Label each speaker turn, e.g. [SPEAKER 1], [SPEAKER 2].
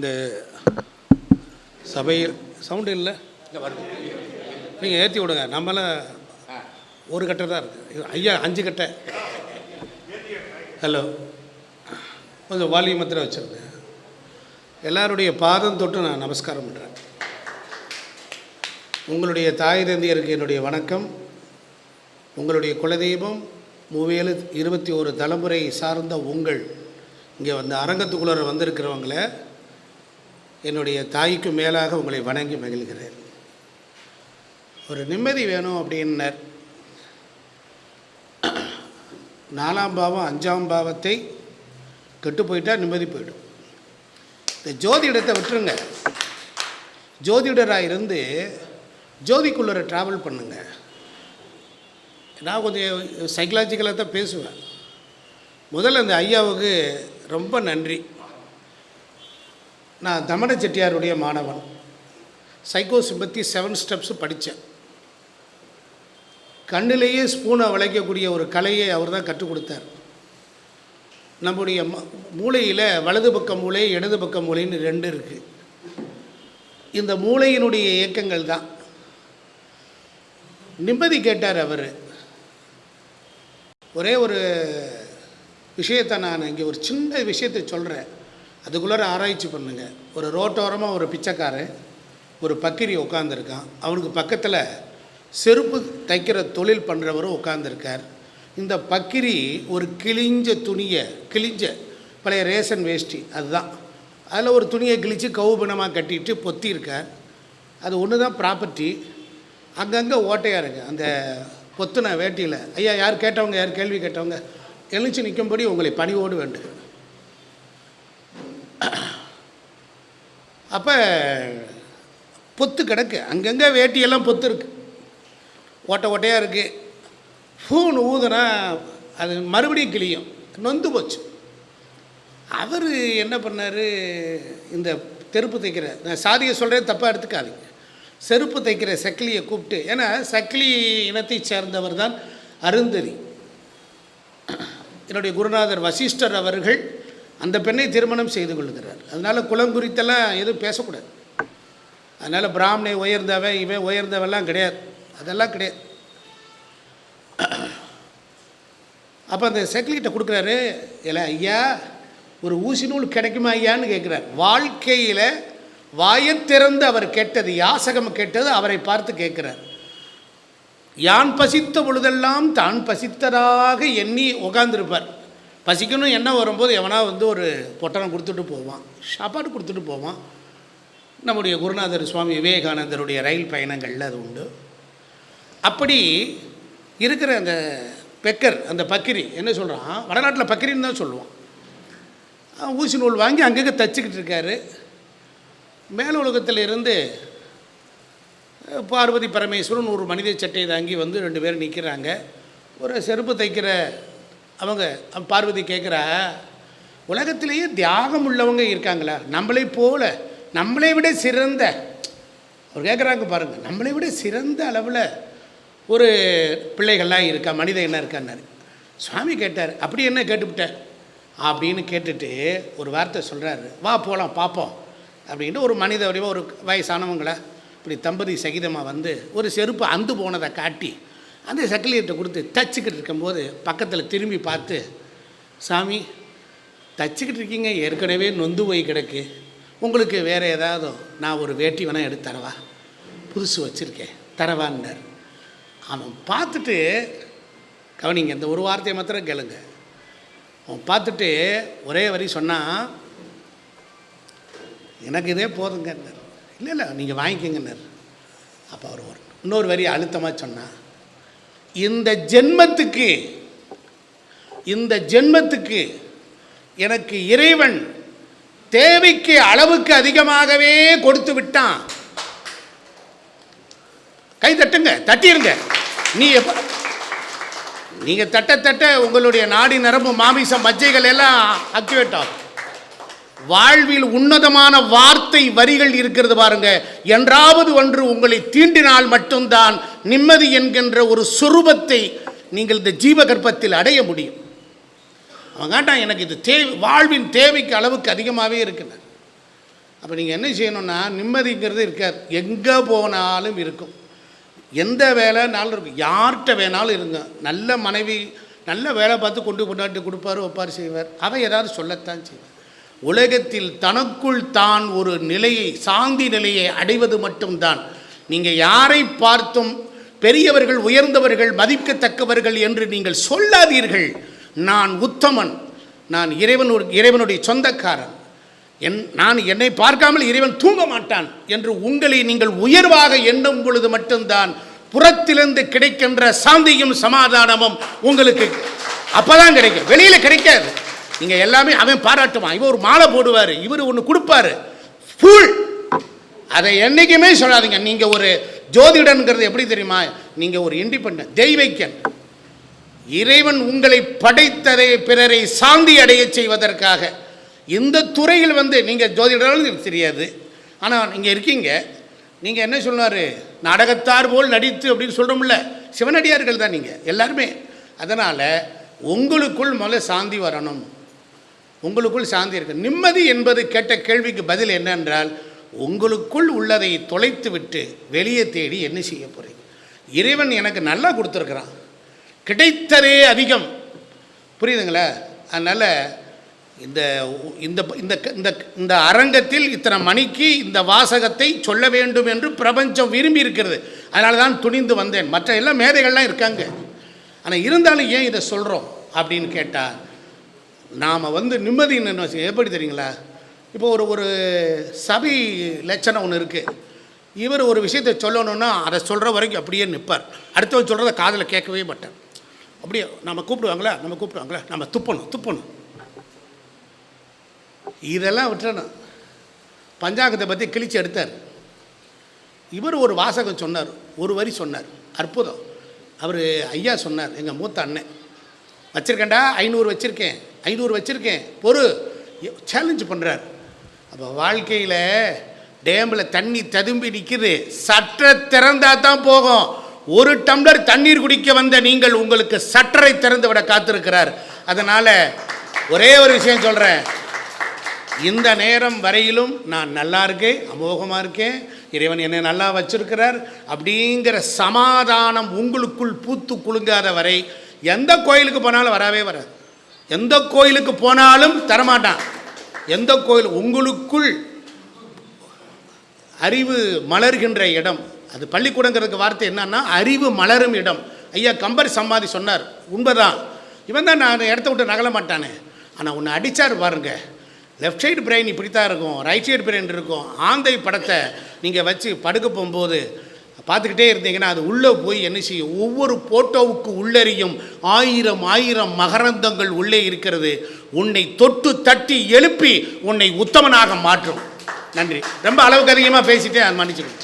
[SPEAKER 1] இந்த சபையில் சவுண்டு இல்லை? நீங்கள் ஏற்றி விடுங்க. நம்மளாம் ஒரு கட்டை தான் இருக்குது ஐயா அஞ்சு கட்டை. ஹலோ கொஞ்சம் வால்யூம் மாத்திரம் வச்சுருங்க. எல்லாருடைய பாதம் தொட்டு நான் நமஸ்காரம் பண்ணுறேன் உங்களுடைய தாய் தந்தையருக்கு என்னுடைய வணக்கம். உங்களுடைய குலதெய்வம் மூவேலு இருபத்தி ஒரு தலைமுறை சார்ந்த உங்கள். இங்கே வந்து அரங்கத்துக்குள்ளே வந்திருக்கிறவங்கள என்னுடைய தாய்க்கு மேலாக உங்களை வணங்கி மகிழ்கிறேன். ஒரு நிம்மதி வேணும் அப்படின்னர். நாலாம் பாவம் அஞ்சாம் பாவத்தை கெட்டு போயிட்டால் நிம்மதி போயிடும். இந்த ஜோதிடத்தை விட்டுருங்க. ஜோதிடராக இருந்து ஜோதிக்குள்ளே ட்ராவல் பண்ணுங்க. நான் கொஞ்சம் சைக்கலாஜிக்கலாக தான் பேசுவேன். முதல்ல அந்த ஐயாவுக்கு ரொம்ப நன்றி. நான் தமன செட்டியாருடைய மாணவன். சைக்கோ சிம்பத்தி செவன் ஸ்டெப்ஸ் படித்தேன் கண்ணிலேயே ஸ்பூனை வளைக்கக்கூடிய ஒரு கலையை அவர் தான் கற்றுக் கொடுத்தார். நம்முடைய ம மூளையில் வலது பக்க மூளை இடது பக்க மூளைன்னு ரெண்டு இருக்குது இந்த மூளையினுடைய இயக்கங்கள் தான். நிம்மதி கேட்டார் அவர். ஒரே ஒரு விஷயத்தை நான் இங்கே ஒரு சின்ன விஷயத்தை சொல்கிறேன் அதுக்குள்ளார ஆராய்ச்சி பண்ணுங்க. ஒரு ரோட்டோரமாக ஒரு பிச்சைக்காரன் ஒரு பக்கிரி உட்காந்துருக்கான் அவனுக்கு பக்கத்தில் செருப்பு தைக்கிற தொழில் பண்ணுறவரும் உட்காந்துருக்கார் இந்த பக்கிரி ஒரு கிழிஞ்ச துணியை கிழிஞ்ச பழைய ரேஷன் வேஷ்டி அதுதான். அதில் ஒரு துணியை கிழித்து கவுபினமாக கட்டிட்டு பொத்தியிருக்கார். அது ஒன்று தான் ப்ராப்பர்ட்டி அங்கங்கே ஓட்டையாக இருக்குது அந்த பொத்துன வேட்டியில் ஐயா யார் கேட்டவங்க? யார் கேள்வி கேட்டவங்க? எழுச்சி நிற்கும்படி உங்களை பணிவோடு வேண்டும் அப்போ பொத்து கிடக்கு. அங்கங்கே வேட்டியெல்லாம் பொத்து இருக்குது ஓட்டை ஓட்டையாக இருக்குது ஃபோன் ஊதுனா அது மறுபடியும் கிளியும் நொந்து போச்சு. அவர் என்ன பண்ணார்? இந்த தெருப்பு தைக்கிற நான் சாதியை சொல்கிறேன் தப்பாக எடுத்துக்காதீங்க. செருப்பு தைக்கிற சக்கிலியை கூப்பிட்டு ஏன்னா சக்கிலி இனத்தைச் சேர்ந்தவர் தான் அருந்ததி. என்னுடைய குருநாதர் வசிஷ்டர் அவர்கள் அந்த பெண்ணை திருமணம் செய்து கொள்கிறார். அதனால் குலம் குறித்தெல்லாம் எதுவும் பேசக்கூடாது. அதனால் பிராமணை உயர்ந்தவன் இவன் உயர்ந்தவெல்லாம் கிடையாது. அதெல்லாம் கிடையாது. அப்போ அந்த செக்லிகிட்ட கொடுக்குறாரு இல்லை ஐயா ஒரு ஊசி நூல் கிடைக்குமா ஐயான்னு கேட்குறார். வாழ்க்கையில் வாயை திறந்து அவர் கேட்டது யாசகம் கேட்டது அவரை பார்த்து கேட்குறார். யான் பசித்த பொழுதெல்லாம் தான் பசித்ததாக எண்ணி உகாந்திருப்பார் பசிக்கணும் என்ன வரும்போது எவனா வந்து ஒரு பொட்டணம் கொடுத்துட்டு போவான். சாப்பாடு கொடுத்துட்டு போவான். நம்முடைய குருநாதர் சுவாமி விவேகானந்தருடைய ரயில் பயணங்களில் அது உண்டு. அப்படி இருக்கிற அந்த பெக்கர் அந்த பக்கிரி என்ன சொல்கிறான் வடநாட்டில் பக்கிரின்னு தான் சொல்லுவான். ஊசி நூல் வாங்கி அங்கங்கே தச்சுக்கிட்டு இருக்காரு. மேல் உலகத்தில் இருந்து பார்வதி பரமேஸ்வரன் ஒரு மனித சட்டையை தாங்கி வந்து ரெண்டு பேரும் நிற்கிறாங்க ஒரு செருப்பு தைக்கிற அவங்க பார்வதி கேட்குறா உலகத்திலேயே தியாகம் உள்ளவங்க இருக்காங்களா? நம்மளை போல நம்மளை விட சிறந்த அவர் கேட்குறாங்க பாருங்கள் நம்மளை விட சிறந்த அளவில் ஒரு பிள்ளைகள்லாம் இருக்கா மனித என்ன இருக்கான்னாரு. சுவாமி கேட்டார் அப்படி என்ன கேட்டுவிட்டேன் அப்படின்னு கேட்டுட்டு ஒரு வார்த்தை சொல்கிறாரு வா போகலாம் பார்ப்போம் அப்படின்ட்டு ஒரு மனித வடிவம் ஒரு வயசானவங்களை இப்படி தம்பதி சகிதமாக வந்து ஒரு செருப்பு அந்து போனதை காட்டி அந்த சக்கிலியத்தை கொடுத்து தச்சுக்கிட்டு இருக்கும்போது பக்கத்தில் திரும்பி பார்த்து சாமி தச்சுக்கிட்டு இருக்கீங்க. ஏற்கனவே நொந்து போய் கிடக்கு. உங்களுக்கு வேறு ஏதாவது நான் ஒரு வேட்டி வேணால் எடுத்து தரவா? புதுசு வச்சுருக்கேன். தரவான்னார். அவன் பார்த்துட்டு கவனிங்க இந்த ஒரு வார்த்தையை மாத்திரம் கேளுங்க. அவன் பார்த்துட்டு ஒரே வரி சொன்னான் எனக்கு இதே போதுங்கன்னார். இல்லை இல்லை நீங்கள் வாங்கிக்கங்கன்னார். அப்போ அவர் ஒரு இன்னொரு வரி அழுத்தமாக சொன்னான் இந்த ஜென்மத்துக்கு இந்த ஜென்மத்துக்கு எனக்கு இறைவன் தேவைக்கு அளவுக்கு அதிகமாகவே கொடுத்து விட்டான். கை தட்டுங்க தட்டிருங்க. நீ எப்போ நீங்கள் தட்ட தட்ட உங்களுடைய நாடி நரம்பு மாமிசம் மஜ்ஜைகள் எல்லாம் ஆக்டிவேட் ஆகும். வாழ்வில் உன்னதமான வார்த்தை வரிகள் இருக்கிறது பாருங்க. என்றாவது ஒன்று உங்களை தீண்டினால் மட்டும்தான் நிம்மதி என்கின்ற ஒரு சொரூபத்தை நீங்கள் இந்த ஜீவகற்பத்தில் அடைய முடியும். அவன் எனக்கு இது தேவை வாழ்வின் தேவைக்கு அளவுக்கு அதிகமாகவே இருக்குன்னு அப்போ நீங்கள் என்ன செய்யணும்னா நிம்மதிங்கிறது இருக்காது. எங்கே போனாலும் இருக்கும். எந்த வேலைனாலும் இருக்கும். யார்கிட்ட வேணாலும் இருங்க. நல்ல மனைவி நல்ல வேலை பார்த்து கொண்டு கொண்டாட்டு கொடுப்பாரு ஒப்பார் செய்வார். அவன் ஏதாவது சொல்லத்தான் செய்வார். உலகத்தில் தனக்குள் தான் ஒரு நிலையை சாந்தி நிலையை அடைவது மட்டும்தான். நீங்கள் யாரை பார்த்தும் பெரியவர்கள் உயர்ந்தவர்கள் மதிக்கத்தக்கவர்கள் என்று நீங்கள் சொல்லாதீர்கள். நான் உத்தமன். நான் இறைவன் இறைவனுடைய சொந்தக்காரன். என் நான் என்னை பார்க்காமல் இறைவன் தூங்க மாட்டான் என்று உங்களை நீங்கள் உயர்வாக எண்ணும் பொழுது மட்டும்தான் புறத்திலிருந்து கிடைக்கின்ற சாந்தியும் சமாதானமும் உங்களுக்கு அப்போதான் கிடைக்கும். வெளியில் கிடைக்காது. நீங்கள் எல்லாமே அவன் பாராட்டுவான். இவன் ஒரு மாலை போடுவார். இவர் ஒன்று கொடுப்பாரு. ஃபுல் அதை என்றைக்குமே சொல்லாதீங்க. நீங்கள் ஒரு ஜோதிடன்கிறது எப்படி தெரியுமா? நீங்கள் ஒரு இண்டிபெண்ட் தெய்வைக்கன். இறைவன் உங்களை படைத்ததை பிறரை சாந்தி அடையச் செய்வதற்காக. இந்த துறையில் வந்து நீங்கள் ஜோதிடர்கள் எனக்கு தெரியாது. ஆனால் நீங்கள் இருக்கீங்க. நீங்கள் என்ன சொன்னார் நாடகத்தார் போல் நடித்து அப்படின்னு சொல்கிறோம்ல சிவனடியார்கள் தான் நீங்கள் எல்லாருமே. அதனால் உங்களுக்குள் முதல்ல சாந்தி வரணும். உங்களுக்குள் சாந்தி இருக்கு. நிம்மதி என்பது கேட்ட கேள்விக்கு பதில் என்னென்றால் உங்களுக்குள் உள்ளதை தொலைத்து விட்டு வெளியே தேடி என்ன செய்ய போகிறீங்க இறைவன் எனக்கு நல்லா கொடுத்துருக்குறான். கிடைத்ததே அதிகம். புரியுதுங்களா? அதனால் இந்த இந்த இந்த இந்த இந்த அரங்கத்தில் இத்தனை மணிக்கு இந்த வாசகத்தை சொல்ல வேண்டும் என்று பிரபஞ்சம் விரும்பி இருக்கிறது. அதனால தான் துணிந்து வந்தேன். மற்ற எல்லாம் மேதைகள்லாம் இருக்காங்க. ஆனால் இருந்தாலும் ஏன் இதை சொல்கிறோம் அப்படின்னு கேட்டால் நாம் வந்து நிம்மதின்னு வச்சு எப்படி தெரியுங்களா? இப்போ ஒரு ஒரு சபை லட்சணம் ஒன்று இருக்குது இவர் ஒரு விஷயத்தை சொல்லணுன்னா அதை சொல்கிற வரைக்கும் அப்படியே நிற்பார் அடுத்தவன் சொல்கிறத காதில் கேட்கவே மாட்டேன் அப்படியே நம்ம கூப்பிடுவாங்களா? நம்ம கூப்பிடுவாங்களா? நம்ம துப்பணும் துப்பணும். இதெல்லாம் விட்டுறணும். பஞ்சாங்கத்தை பற்றி கிழிச்சு எடுத்தார். இவர் ஒரு வாசகம் சொன்னார். ஒரு வரி சொன்னார். அற்புதம். அவர் ஐயா சொன்னார் எங்கள் மூத்த அண்ணன். வச்சுருக்கேன்டா ஐநூறு வச்சுருக்கேன். ஐநூறு வச்சுருக்கேன். பொறு. சேலஞ்சு பண்ணுறார் அப்போ வாழ்க்கையில் டேமில் தண்ணி ததும்பி நிற்கிது சற்றை திறந்தா தான் போகும். ஒரு டம்ளர் தண்ணீர் குடிக்க வந்த நீங்கள் உங்களுக்கு சற்றரை திறந்து விட காத்திருக்கிறார். அதனால் ஒரே ஒரு விஷயம் சொல்கிறேன் இந்த நேரம் வரையிலும் நான் நல்லா இருக்கேன் அமோகமாக இருக்கேன். இறைவன் என்னை நல்லா வச்சிருக்கிறார். அப்படிங்கிற சமாதானம் உங்களுக்குள் பூத்து குலுங்காத வரை எந்த கோயிலுக்கு போனாலும் வரவே வராது. எந்த கோயிலுக்கு போனாலும் தரமாட்டான். எந்த கோயில் உங்களுக்குள் அறிவு மலர்கின்ற இடம். அது பள்ளிக்கூடங்கிறதுக்கு வார்த்தை என்னன்னா அறிவு மலரும் இடம். ஐயா கம்பர் சம்மாதி சொன்னார் உண்மைதான். இவன் தான் நான் இடத்த விட்டு நகல மாட்டானே. ஆனால் உன்னை அடித்தார் பாருங்க. லெஃப்ட் சைடு பிரெயின் இப்படி தான் இருக்கும் ரைட் சைடு பிரெயின் இருக்கும். ஆந்தை படத்தை நீங்கள் வச்சு படுக்க போகும்போது பார்த்துக்கிட்டே இருந்தீங்கன்னா அது உள்ளே போய் என்ன செய்யும்? ஒவ்வொரு போட்டோவுக்கு உள்ளறியும் ஆயிரம் ஆயிரம் மகரந்தங்கள் உள்ளே இருக்கிறது. உன்னை தொட்டு தட்டி எழுப்பி உன்னை உத்தமனாக மாற்றும். நன்றி. ரொம்ப அளவுக்கு அதிகமாக பேசிட்டே மன்னிச்சிருக்கேன்